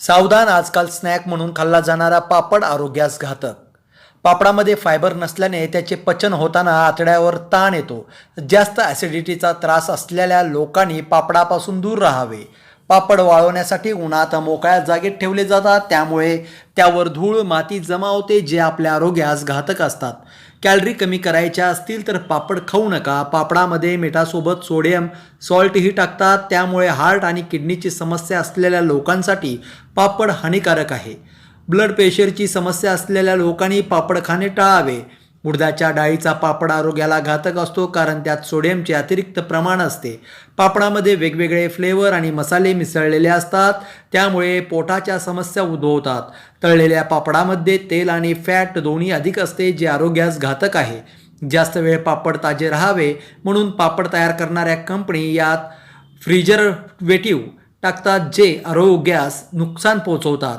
सावधान आजकाल स्नॅक म्हणून खाल्ला जाणारा पापड आरोग्यास घातक. पापडामध्ये फायबर नसल्याने त्याचे पचन होताना आतड्यावर ताण येतो. जास्त ॲसिडिटीचा त्रास असलेल्या लोकांनी पापडापासून दूर राहावे. पापड वाळवण्यासाठी उन्हात मोकळ्या जागेत ठेवले जातात. त्यामुळे त्यावर धूळ माती जमा होते जे आपल्या आरोग्यास घातक असतात. कॅलरी कमी करायच्या असतील तर पापड खाऊ नका. पापडामध्ये मिठासोबत सोडियम सॉल्टही टाकतात. त्यामुळे हार्ट आणि किडनीची समस्या असलेल्या लोकांसाठी पापड हानिकारक आहे. ब्लड प्रेशरची समस्या असलेल्या लोकांनी पापड खाणे टाळावे. उडदाच्या डाळीचा पापड आरोग्याला घातक असतो कारण त्यात सोडियमचे अतिरिक्त प्रमाण असते. पापडामध्ये वेगवेगळे फ्लेवर आणि मसाले मिसळलेले असतात त्यामुळे पोटाच्या समस्या उद्भवतात. तळलेल्या पापडामध्ये तेल आणि फॅट दोन्ही अधिक असते जे आरोग्यास घातक आहे. जास्त वेळ पापड ताजे राहावे म्हणून पापड तयार करणाऱ्या कंपनी यात फ्रिजरवेटिव्ह टाकतात जे आरोग्यास नुकसान पोहोचवतात.